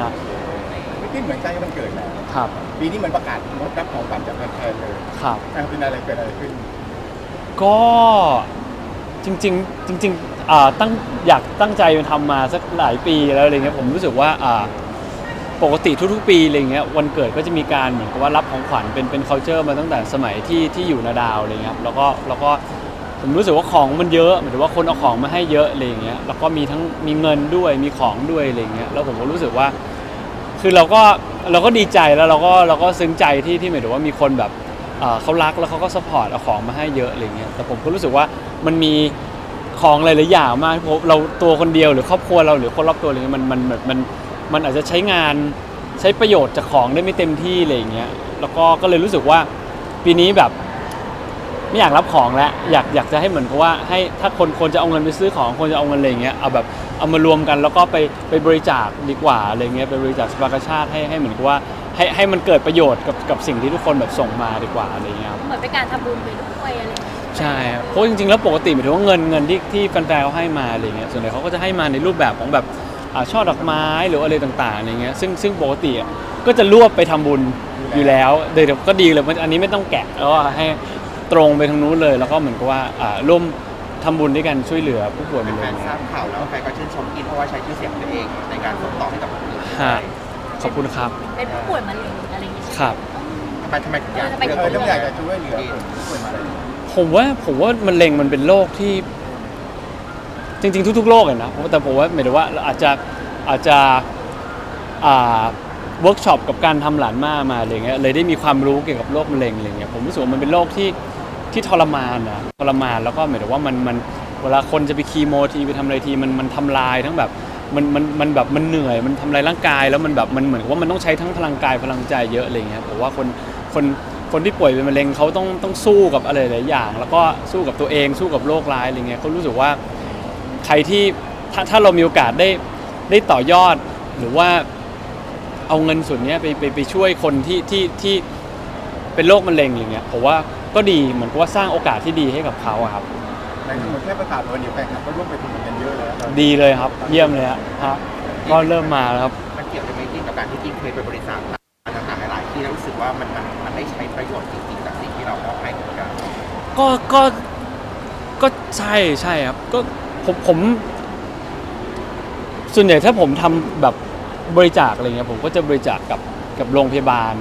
ฮะไม่คิดเหมือนใกล้วันเกิดแล้วครับปีนี้เหมือนประกาศงดรับของขวัญจากแฟนๆเลยครับ อะเป็นอะไรเกิดอะไรขึ้น ก็จริงๆจริงๆอ่าตั้งอยากตั้งใจทำมาสักหลายปีแล้วอะไรเงี้ยผมรู้สึกว่าอ่าปกติทุกๆ ปีอะไรเงี้ยวันเกิดก็จะมีการเหมือนกับว่ารับของขวัญเป็นเป็น culture มาตั้งแต่สมัยที่ที่อยู่นาดาวอะไรเงี้ยครับแล้วก็แล้วก็ ผมรู้สึกว่าของมันเยอะหมายถึงว่าคนเอาของมาให้เยอะอะไรเงี้ยแล้วก็มีทั้งมีเงินด้วยมีของด้วยอะไรเงี้ยแล้วผมก็รู้สึกว่า คือเราก็เราก็ดีใจแล้วเราก็เราก็ซึ้งใจที่ที่หมายถึงว่ามีคนแบบเอ่อเขารักแล้วเขาก็สปอร์ตเอาของมาให้เยอะอะไรเงี้ยแต่ผมก็รู้สึกว่ามันมีของหลายๆอย่างมากเพราะเราตัวคนเดียวหรือครอบครัวเราหรือคนรอบตัวอะไรเงี้ยมันมันแบบมันมันอาจจะใช้งานใช้ประโยชน์จากของได้ไม่เต็มที่อะไรเงี้ยแล้วก็ก็เลยรู้สึกว่าปีนี้แบบ ไม่อยากรับของแล้วอยากอยากจะให้เหมือนกับว่าให้ถ้าคนคนจะเอาเงินไปซื้อของคนจะเอาเงินอะไรอย่างเงี้ยเอาแบบเอามารวมกันแล้วก็ไปไปบริจาคดีกว่าอะไรเงี้ยไปบริจาคสภากาชาติให้ให้เหมือนกับว่าให้ให้มันเกิดประโยชน์กับกับสิ่งที่ทุกคนแบบส่งมาดีกว่าอะไรเงี้ยครับเหมือนเป็นการทำบุญไปด้วยอะไรอย่างเงี้ยใช่ครับเพราะจริงๆแล้วปกติหมายถึงว่าเงินเงินที่ที่แฟนๆเขาให้มาอะไรเงี้ยส่วนใหญ่เขาก็จะให้มาในรูปแบบของแบบอ่าช่อดอกไม้หรืออะไรต่างๆอะไรเงี้ยซึ่งซึ่งปกติอะก็จะรวบไปทำบุญอยู่แล้วเดี๋ยวก็ดีเลยมันอันนี้ไม่ต้องแกะแล้วก็ให้ ตรงไปทางนู้นเลย แล้วก็เหมือนกับว่าอ่าร่วมทำบุญด้วยกันช่วยเหลือผู้ป่วยมะแฟเร็นงๆทราบข่าวแล้วแฟนก็ชื่นชมกินเพราะว่าใช้ชื่อเสียงของตัวเอง ในการส่งต่อให้กับคนอื่นฮะขอบคุณครับเป็นผู้ป่วยมะเร็งอะไรอย่างเงี้ย ครับ ทำไมทำไมถึงอยากเออทำไมเลือกเออตรงต้องอยากจะนี้ช่วยเหลือคนที่ป่วยมาเลยผมว่าผมว่ามะเร็งมันเป็นโรคที่ จริง ๆ ทุกๆโรคเลยนะแต่ผมว่าหมายถึงว่าเราอาจจะอาจจะอ่าเวิร์กช็อปกับการทำหลานมามาอะไรเงี้ยเลยได้มีความรู้เกี่ยวกับโรคมะเร็งอะไรเงี้ยผมรู้สึกว่ามันเป็นโรคที่ ที่ทรมานนะทรมานแล้วก็หมายถึงว่ามันมันเวลาคนจะไปคีโมทีไปทำอะไรทีมันมันทำลายทั้งแบบมันมันมันแบบมันเหนื่อยมันทำลายร่างกายแล้วมันแบบมันเหมือนกับว่ามันต้องใช้ทั้งพลังกายพลังใจเยอะอะไรเงี้ยผมว่าคนคนคนที่ป่วยเป็นมะเร็งเขาต้องต้องสู้กับอะไรหลายอย่าง แล้วก็สู้กับตัวเองสู้กับโรคร้ายอะไรเงี้ยเขารู้สึกว่า ใครที่ถ้าถ้าเรามีโอกาสได้ได้ต่อยอด หรือว่าเอาเงินส่วนเนี้ยไปไปไปช่วยคนที่ที่ที่เป็นโรคมะเร็งอะไรเงี้ยผมว่าก็ดีเหมือนกับว่าสร้างโอกาสที่ดีให้กับเขาอะครับ ในสมุดแค่ประกาศวันเดียวแฟนคลับก็ร่วมไปทำบุญกันเยอะแล้วตอนนี้ดีเลยครับ เยี่ยมเลยฮะฮะก็เริ่มมาแล้วครับ มันเกี่ยวกับไหมกินกับการที่กินเคยไปบริจาคต่างๆหลายๆที่แล้วรู้สึกว่ามันมันมันได้ใช้ประโยชน์จริงๆจากสิ่งที่เรามอบให้เหมือนกันก็ก็ก็ใช่ใช่ครับก็ผมผม ส่วนใหญ่ถ้าผมทำแบบบริจาคอะไรเงี้ยผมก็จะบริจาคกับกับโรงพยาบาล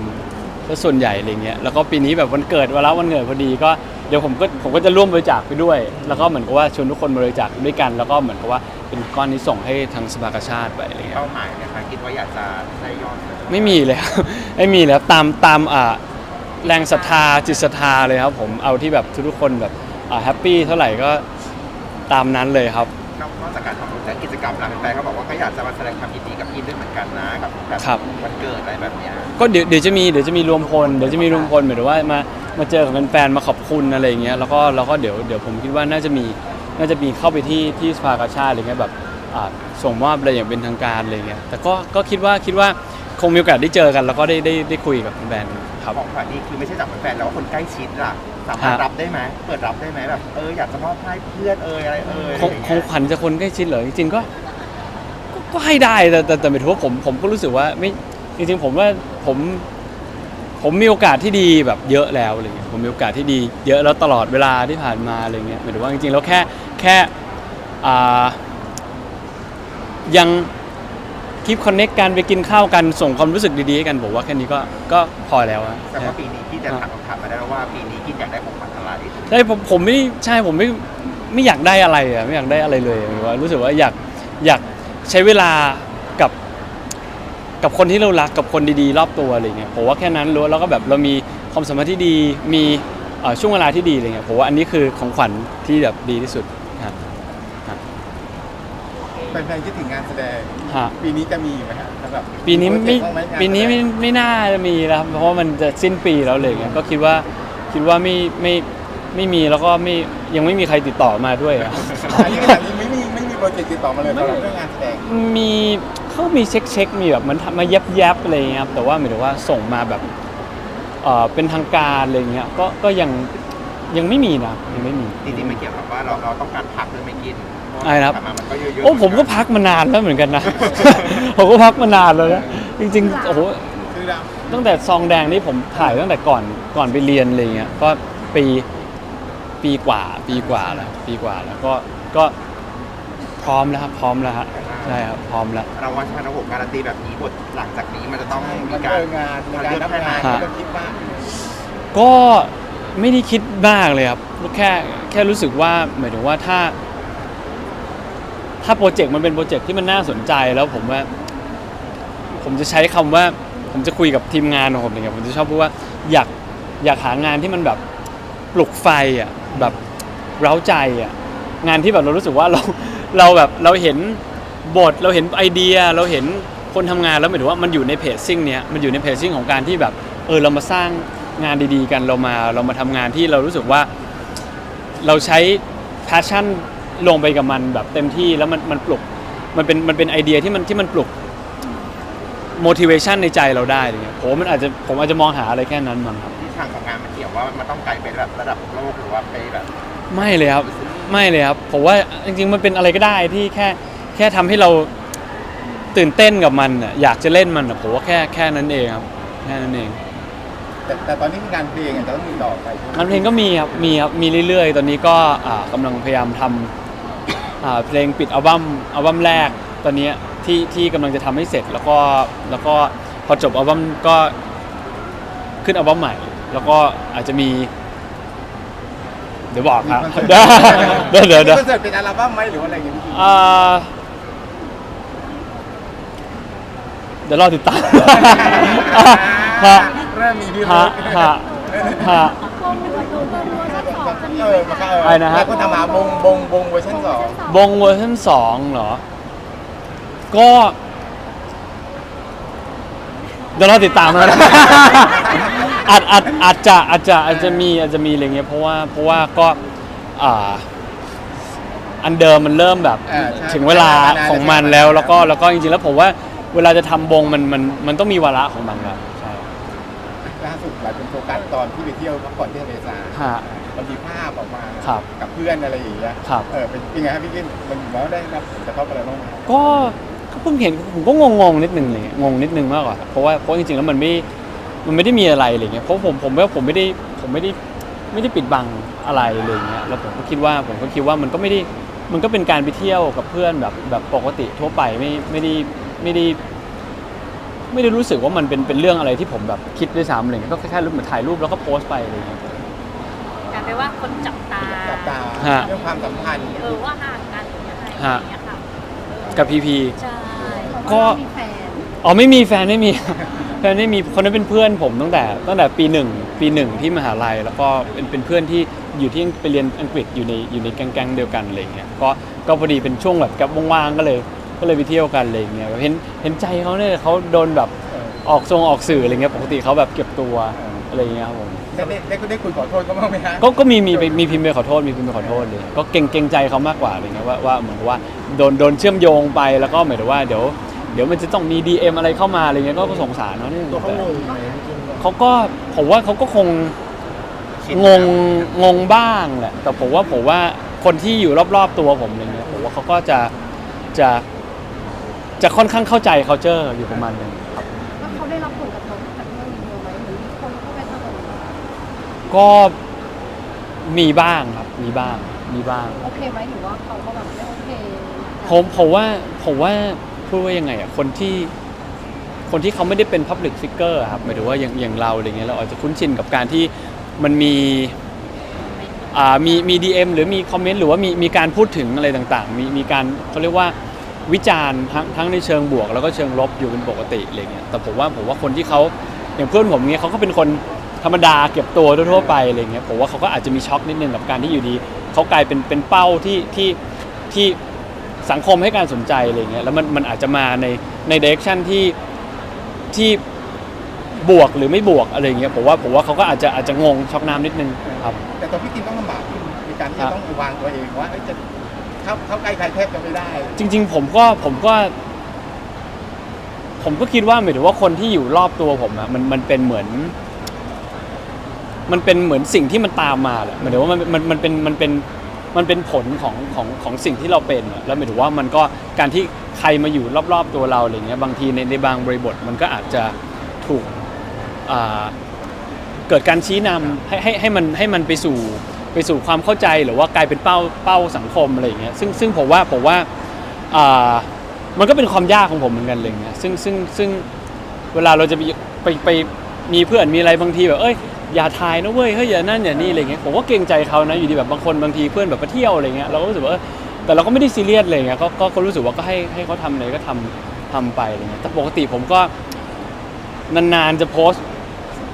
ซะส่วนใหญ่อะไรเงี้ยแล้วก็ปีนี้แบบวันเกิดวันละวันเกิดพอดีก็เดี๋ยวผมก็ผมก็จะร่วมบริจาคไปด้วย แล้วก็เหมือนกับว่าชวนทุกคนบริจาคด้วยกัน แล้วก็เหมือนกับว่าเป็นก้อนนี้ส่งให้ทางสภากาชาติไปอะไรเงี้ยเป้าหมายนะคะคิดว่าอยากจะได้ยอดไม่มีเลยครับไม่มีแล้วตามตามอ่าแรงศรัทธาจิตศรัทธาเลยครับผมเอาที่แบบทุกๆคนแบบอ่าแฮปปี้เท่าไหร่ก็ตามนั้นเลยครับ นอกจากการทำบุญและกิจกรรมหลังแฟนเขาบอกว่าเขาอยากจะมาแสดงความยินดีกับกินด้วยเหมือนกันนะกับแบบครับ วันเกิดอะไรแบบเนี้ยก็เดี๋ยวเดี๋ยวจะมีเดี๋ยวจะมีรวมพลเดี๋ยวจะมีรวมพลหมายถึงว่ามามาเจอกับแฟนๆมาขอบคุณอะไรอย่างเงี้ยแล้วก็แล้วก็เดี๋ยวเดี๋ยวผมคิดว่าน่าจะมีน่าจะมีเข้าไปที่ที่สภากาชาติอะไรเงี้ยแบบอ่าส่งมอบอะไรอย่างเป็นทางการอะไรเงี้ยแต่ก็ก็คิดว่าคิดว่าคงมีโอกาสได้เจอกัน แล้วก็ได้ได้ได้คุยกับแฟนๆครับ ของขวัญนี่คือไม่ใช่จากแฟนๆแล้วคนใกล้ชิดล่ะ สามารถฮะรับได้ไหมเปิดรับได้ไหมแบบเอออยากจะมอบให้เพื่อนเอออะไรเออของของขวัญจะคนใกล้ชิดเหรอจริงๆก็ก็ก็ให้ได้แต่แต่แต่หมายถึงว่าผมผมก็รู้สึกว่าไม่จริงๆผมว่าผมผมมีโอกาสที่ดีแบบเยอะแล้วอะไรเงี้ยผมมีโอกาสที่ดีเยอะแล้วตลอดเวลาที่ผ่านมาอะไรเงี้ยหมายถึงว่าจริงๆแล้วแค่แค่อ่ายัง คีบคอนเน็กกันไปกินข้าวกันส่งความรู้สึกดีๆให้กันผมว่าแค่นี้ก็ก็พอแล้วอะแต่ว่าปีนี้ที่จะถามคำถามมาได้แล้วว่าปีนี้กินอยากได้ของขวัญอะไรใช่ผมผมไม่ใช่ผมไม่ไม่อยากได้อะไรอะไม่อยากได้อะไรเลยหมายว่ารู้สึกว่าอยากอยากใช้เวลากับ กับคนที่เรารักกับคนดีๆ รอบตัวอะไรเงี้ยผมว่าแค่นั้นรู้แล้วก็แบบเรามีความสัมพันธ์ที่ดีมีเอ่อช่วงเวลาที่ดีอะไรเงี้ยผมว่าอันนี้คือของขวัญที่แบบดีที่สุดครับ แฟนๆคิดถึงงานแสดง ฮะ ปีนี้จะมีไหมฮะสำหรับปีนี้ไม่โปรเจกต์บ้างหงาปีนี้ไม่แสดงไม่น่าจะมีแล้วครับเพราะว่ามันจะสิ้นปีแล้วเลยเงี้ยก็คิดว่าคิดว่าไม่ไม่ไม่มีแล้วก็ไม่ยังไม่มีใครติดต่อมาด้วยอะ อันนี้ขนาดนี้ไม่มีไม่มีโปรเจกต์ติดต่อมาเลยสำหรับเรื่องงานแสดงมีเขามีเช็คเช็คมีแบบมันทำมาเย็บแยบอะไรอย่างเงี้ยครับแต่ว่าหมายถึงว่าส่งมาแบบเออเป็นทางการอะไรเงี้ยก็ก็ยังยังไม่มีนะยังไม่มี จริงๆไม่เกี่ยวกับว่าเราเราต้องการพักหรือไม่กิน อะไรนะครับ ผ่านมามันก็เยอะๆโอ้ผมก็พักมานานแล้วเหมือนกันนะ ผมก็พักมานานแล้วนะจริงๆโอ้โหคือเราตั้งแต่ซองแดงนี่ผมถ่ายตั้งแต่ก่อนก่อนไปเรียนอะไรเงี้ยก็ปีปีกว่า ปีกว่าแล้วปีกว่าแล้วก็ก็พร้อมแล้วครับพร้อมแล้วฮะใช่ครับพร้อมแล้วเราว่าชาติหกการันตีแบบนี้บทหลังจากนี้มันจะต้องมีมันการเจองานในการรับงานฮะก็คิดว่าก็ไม่ได้คิดมากเลยครับแค่แค่รู้สึกว่าหมายถึงว่าถ้า ถ้าโปรเจกต์มันเป็นโปรเจกต์ที่มันน่าสนใจแล้วผมว่า ผมจะใช้คำว่า ผมจะคุยกับทีมงานของผมอย่างเงี้ยผมจะชอบพูดว่าอยากอยากหางานที่มันแบบปลุกไฟอะแบบเร้าใจอะงานที่แบบเรารู้สึกว่าเราเราแบบเราเห็นบทเราเห็นไอเดียเราเห็นคนทำงานแล้วหมายถึงว่ามันอยู่ในเพจซิ่งเนี้ยมันอยู่ในเพจซิ่งของการที่แบบเออเรามาสร้างงานดีๆ กันเรามาเรามาทำงานที่เรารู้สึกว่า เราใช้ passion ลงไปกับมันแบบเต็มที่แล้วมันมันปลุกมันเป็นมันเป็นไอเดียที่มันที่มันปลุก motivation ในใจเราได้อะไรเงี้ยผมว่ามันอาจจะผมอาจจะมองหาอะไรแค่นั้นมั้งครับที่ทางของงานมันเกี่ยวว่ามันต้องไกลไประดับระดับโลกหรือว่าไปแบบไม่เลยครับ ไม่เลยครับ ผมว่าจริงๆมันเป็นอะไรก็ได้ที่แค่แค่ทำให้เราตื่นเต้นกับมันอะอยากจะเล่นมันอะผมว่าแค่แค่นั้นเองครับแค่นั้นเอง แต่แต่ตอนนี้งานเพลงอะจะต้องมีต่อไปใช่ไหมงานเพลงก็มีครับ มีครับ มีเรื่อยๆ ตอนนี้ก็อ่ากำลังพยายามทำ อ่าเพลงปิดอัลบั้มอัลบั้มแรกตอนนี้ที่ที่กำลังจะทำให้เสร็จแล้วก็แล้วก็พอจบอัลบั้มก็ขึ้นอัลบั้มใหม่ แล้วก็อาจจะมี เดี๋ยวบอกครับ เดี๋ยวเดี๋ยวเดี๋ยวมีคอนเสิร์ตเป็นอัลบั้มไหมหรือว่าอะไรอย่างเงี้ยพี่อ่าเดี๋ยวรอติดตามฮะ เริ่มมีพี่ฮะฮะฮะโปรโมทดูโปรโมทชั้นสองจะมี เออมาเข้าอะไรนะฮะ แล้วก็ทำมาบงบงบงเวอร์ชันสองบงเวอร์ชันสองเหรอ ก็ เดี๋ยวเราติดตามแล้วนะ อาจอาจอาจจะอาจจะอาจจะมีอาจจะมีอะไรเงี้ยเพราะว่าเพราะว่าก็อ่าอันเดิมมันเริ่มแบบอ่าใช่ถึงเวลาของมันแล้วแล้วก็แล้วก็จริงๆแล้วผมว่าเวลาจะทำบงมันมันมันต้องมีวาระของมันครับใช่ล่าสุดหลายคนโฟกัสตอนที่ไปเที่ยวพักผ่อนที่ทะเลทรายฮะ มันมีภาพออกมาครับกับเพื่อนอะไรอย่างเงี้ยครับ เออเป็นเป็นไงครับพี่กินมันแล้วได้รับผลกระทบอะไรบ้างไหม ก็ก็เพิ่งเห็นผมก็งงๆนิดนึงเลยงงนิดนึงมากกว่าเพราะว่าเพราะจริงๆแล้วมันไม่มันไม่ได้มีอะไรอะไรเงี้ยเพราะผมผมว่าผมไม่ได้ผมไม่ได้ไม่ได้ปิดบังอะไรเลยเงี้ยแล้วผมก็คิดว่าผมก็คิดว่ามันก็ไม่ได้มันก็เป็นการไปเที่ยวกับเพื่อนแบบแบบปกติทั่วไปไม่ไม่ได้ไม่ได้ ไม่ได้รู้สึกว่ามันเป็นเป็นเรื่องอะไรที่ผมแบบคิดด้วยซ้ำอะไรเงี้ยก็แค่รูปเหมือนถ่ายรูปแล้วก็โพสต์ไปอะไรเงี้ยกลายเป็นว่าคนจับตาจับตาฮะ เรื่องความสัมพันธ์เออว่าห่างกันหรือยังไงอะไรอย่างเงี้ยค่ะกับพีพี ใช่ก็ มีแฟนอ๋อไม่มีแฟนไม่มี แฟนไม่มีคนนั้นเป็นเพื่อนผมตั้งแต่ตั้งแต่ปีหนึ่งปีหนึ่งที่มหาลัยแล้วก็เป็นเป็นเพื่อนที่อยู่ที่ไปเรียนอังกฤษอยู่ในอยู่ในแก๊งๆเดียวกันอะไรเงี้ยก็ก็พอดีเป็นช่วงแบบกับว่างๆก็เลย ก็เลยไปเที่ยวกันอะไรเงี้ยเห็นเห็นใจเขาเนี่ยเขาโดนแบบเออออกทรงออกสื่ออะไรเงี้ยปกติเขาแบบเก็บตัวอะไรเงี้ยครับผม ได้ได้ได้ได้คุยขอโทษเขาบ้างไหมฮะก็ก็มีมีไปมีพิมพ์ไปขอโทษมีพิมพ์ไปขอโทษเลยก็เก่งเกรงใจเขามากกว่าอะไรเงี้ยว่าว่าเหมือนกับว่าโดนโดนเชื่อมโยงไปแล้วก็หมายถึงว่าเดี๋ยวเดี๋ยวมันจะต้องมี DM อะไรเข้ามาอะไรเงี้ยก็ก็สงสารเขาเนี่ยตัวเขาแต่งงไหมพี่กินเขาก็ผมว่าเขาก็คงงงงงบ้างแหละแต่ผมว่าผมว่าคนที่อยู่รอบๆตัวผมอะไรเงี้ยผมว่าเขาก็จะจะจะค่อนข้างเข้าใจ culture อยู่ประมาณนึง ก็มีบ้างครับ มีบ้าง มีบ้าง โอเคไหมหรือว่าเขาก็แบบไม่โอเคผมผมว่าผมว่าพูดว่ายังไงอะคนที่คนที่เขาไม่ได้เป็น Public Figure อะครับหมายถึงว่าอย่างอย่างเราอะไรเงี้ยเราอาจจะคุ้นชินกับการที่มันมีอ่ามีมี DM หรือมีคอมเมนต์หรือว่ามีมีการพูดถึงอะไรต่างๆ มีมีการเขาเรียกว่าวิจารณ์ทั้งทั้งในเชิงบวก แล้วก็เชิงลบอยู่เป็นปกติอะไรเงี้ยแต่ผมว่าผมว่าคนที่เขาอย่างเพื่อนผมเงี้ยเขาก็เป็นคน ธรรมดาเก็บตัวทั่วๆไปอะไรเงี้ยผมว่าเขาก็อาจจะมีช็อกนิดนึงกับการที่อยู่ดีเขากลายเป็นเป็นเป้าที่ที่ที่สังคมให้การสนใจอะไรเงี้ยแล้วมันมันอาจจะมาในในเดเรคชั่นที่ที่บวกหรือไม่บวกอะไรเงี้ยผมว่าผมว่าเขาก็อาจจะอาจจะงงช็อกน้ำนิดนึงครับ แต่ตัวพี่กินต้องลำบากขึ้นในการที่ครัจะบต้องวางตัวเองว่าเอ้ยจะเข้าเข้าใกล้ใครแทบจะไม่ได้ จริง ๆ ผมก็ผมก็ ผมก็คิดว่าหมายถึงว่าคนที่อยู่รอบตัวผมอะมันมันเป็นเหมือน มันเป็นเหมือนสิ่งที่มันตามมาแหละหมายถึงว่ามันมันมันเป็นมันเป็นมันเป็นผลของของของสิ่งที่เราเป็นอะแล้วหมายถึงว่ามันก็การที่ใครมาอยู่รอบๆตัวเราอะไรเงี้ยบางทีในในบางบริบทมันก็อาจจะถูกอ่าเกิดการชี้นำให้ให้ให้มันให้มันไปสู่ไปสู่ความเข้าใจหรือว่ากลายเป็นเป้าเป้าสังคมอะไรอย่างเงี้ยซึ่งซึ่งผมว่าผมว่าอ่ามันก็เป็นความยากของผมเหมือนกันเลยเงี้ยซึ่งซึ่งซึ่งเวลาเราจะไปไปไปมีเพื่อนมีอะไรบางทีแบบเอ้ย อย่าทายนะเว้ยเฮ้ยอย่านั่นอย่านี่อะไรเงี้ยผมก็เกรงใจเขานะอยู่ดีแบบบางคนบางทีเพื่อนแบบไปเที่ยวอะไรเงี้ยเราก็รู้สึกว่าเออแต่เราก็ไม่ได้ซีเรียสเลยเงี้ยก็ก็ก็รู้สึกว่าก็ให้ให้เขาทำอะไรก็ทำทำไปอะไรเงี้ยแต่ปกติผมก็นานๆจะโพส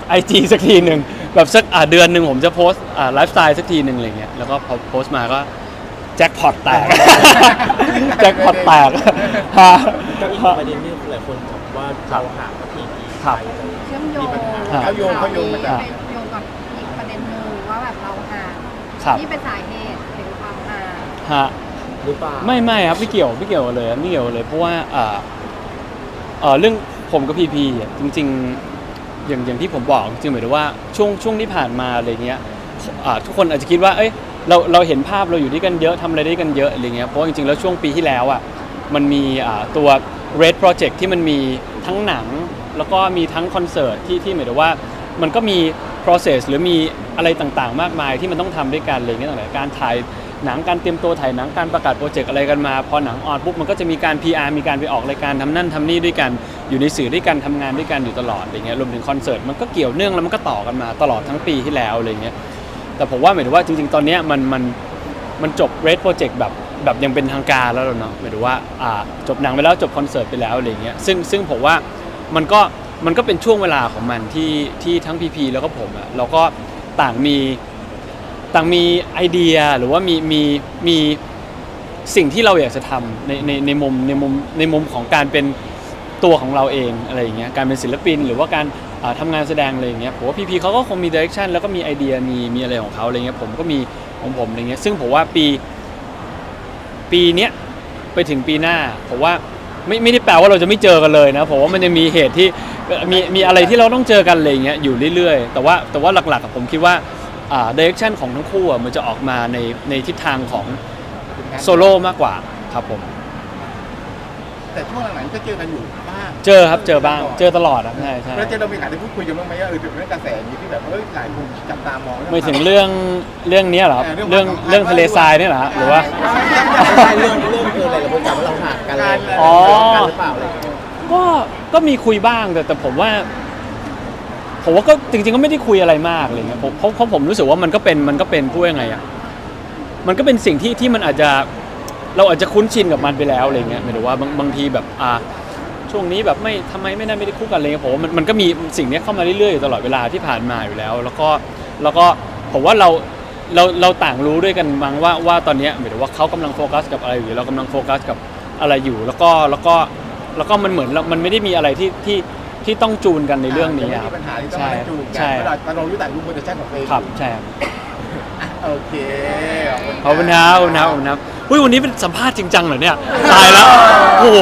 ไอจีสักทีหนึ่งแบบสักอ่าเดือนหนึ่งผมจะโพสอ่าไลฟ์สไตล์สักทีหนึ่งอะไรเงี้ยแล้วก็พอโพสต์มาก็แจ็คพอตแตกแจ็คพอตแตกฮะก็อีกประเด็นที่หลายคนบอกว่าเราห่างกับพีพีครับไปอะไรอย่างเงี้ยเชื่อมโยงเขาโยงเขาโยงมาจาก ครับนี่เป็นสาเหตุถึงความห่างฮะหรือเปล่าไม่ไม่ครับไม่เกี่ยวไม่เกี่ยวกันเลยไม่เกี่ยวกันเลยเพราะว่าอ่าเอ่อเรื่องผมกับพีพีอะจริง ๆ อย่างอย่างที่ผมบอกจริงๆหมายถึงว่าช่วงช่วงที่ผ่านมาอะไรเงี้ยอ่าทุกคนอาจจะคิดว่าเอ้ยเราเราเห็นภาพเราอยู่ด้วยกันเยอะทำอะไรด้วยกันเยอะอะไรเงี้ยเพราะว่าจริงๆแล้วช่วงปีที่แล้วอะมันมีอ่าตัว Red Project ที่มันมีทั้งหนัง แล้วก็มีทั้งคอนเสิร์ตที่ที่หมายถึงว่ามันก็มี process หรือมีอะไรต่างๆ มากมายที่มันต้องทำด้วยกันอะไรเงี้ยต่างๆการถ่ายหนังการเตรียมตัวถ่ายหนังการประกาศโปรเจกต์อะไรกันมาพอหนังออนปุ๊บมันก็จะมีการ PR มีการไปออกรายการทำนั่นทำนี่ด้วยกัน อยู่ในสื่อด้วยกันทำงานด้วยกันอยู่ตลอดอะไรเงี้ยรวมถึงคอนเสิร์ตมันก็เกี่ยวเนื่องแล้วมันก็ต่อกันมาตลอดทั้งปีที่แล้วอะไรเงี้ยแต่ผมว่าหมายถึงว่าจริง ๆ ตอนเนี้ยมันมันมันจบ Red Project แบบแบบยังเป็นทางการแล้วเนาะหมายถึงว่าอ่าจบหนังไปแล้วจบคอนเสิร์ตไปแล้วอะไรเงี้ยซึ่งซึ่งผมว่ามันก็ มันก็เป็นช่วงเวลาของมันที่ที่ทั้งพีพีแล้วก็ผมอะเราก็ต่างมีต่างมีไอเดียหรือว่ามีมีมีสิ่งที่เราอยากจะทำในในในมุมในมุมในมุมของการเป็นตัวของเราเองอะไรอย่างเงี้ยการเป็นศิลปิน หรือว่าการอ่าทำงานแสดงอะไรอย่างเงี้ยผมว่าพีพีเขาก็คงมีดิเรกชันแล้วก็มีไอเดียมีมีอะไรของเขาอะไรเงี้ยผมก็มีของผมอะไรเงี้ยซึ่งผมว่าปีปีเนี้ยไปถึงปีหน้าผมว่าไม่ไม่ได้แปลว่าเราจะไม่เจอกันเลยนะผมว่ามันยังมีเหตุที่ มีมีอะไรที่เราต้องเจอกันอะไรอย่างเงี้ยอยู่เรื่อยๆ แต่ว่าแต่ว่าหลักๆอะผมคิดว่าอ่าดิเรกชันของทั้งคู่อะมันจะออกมาในในทิศทางของโซโล่มากกว่าครับผม แต่ช่วงหลังๆก็เจอกันอยู่บ้างเจอครับเจอบ้างเจอตลอดครับใช่ใช่ แล้วเจอเรามีโอกาสได้พูดคุยกันบ้างไหมว่าเออเรื่องกระแสนี้ที่แบบเอ้ยหลายคนจับตามอง ไม่ถึงเรื่องเรื่องเนี้ยเหรอครับเรื่องเรื่องทะเลทรายเนี่ยเหรอฮะหรือว่าไม่ใช่เรื่องเรื่องคืออะไรเราพูดกันว่าเราห่างกันอะไรอย่างเงี้ยอ๋อกันหรือเปล่าอะไรอย่างเงี้ย ก็ ก็มีคุยบ้างแต่แต่ผมว่า ผมว่าก็จริง ๆ ก็ไม่ได้คุยอะไรมากอะไรเงี้ยผมเพราะเพราะผมรู้สึกว่ามันก็เป็นมันก็เป็นพูดยังไงอะมันก็เป็นสิ่งที่ที่มันอาจจะเราอาจจะคุ้นชินกับมันไปแล้วอะไรเงี้ยหมายถึงว่าบางบางทีแบบอ่าช่วงนี้แบบไม่ทำไมไม่ได้ไม่ได้คู่กันอะไรเงี้ยผมว่ามันมันก็มีสิ่งเนี้ยเข้ามาเรื่อยๆอยู่ตลอดเวลาที่ผ่านมาอยู่แล้ว แล้วก็แล้วก็ผมว่าเราเราเราต่างรู้ด้วยกันมั้งว่าว่าตอนเนี้ยหมายถึงว่าเขากำลังโฟกัสกับอะไรอยู่เรากำลังโฟกัสกับอะไรอยู่ แล้วก็แล้วก็ แล้วก็มันเหมือนเรามันไม่ได้มีอะไรที่ที่ที่ต้องจูนกันในเรื่องนี้ไม่อะคมีรับปัญหาที่ต้องใช่มาจูงกันใช่ เพราะเราแต่เรารู้แต่รู้โปรดักชั่นของตัวเองครับใช่ครับโอเคขอบคุณครับขอบคุณครับขอบคุณครับอุ้ยวันนี้เป็นสัมภาษณ์จริงจังเหรอเนี่ยตายแล้วโอ้โห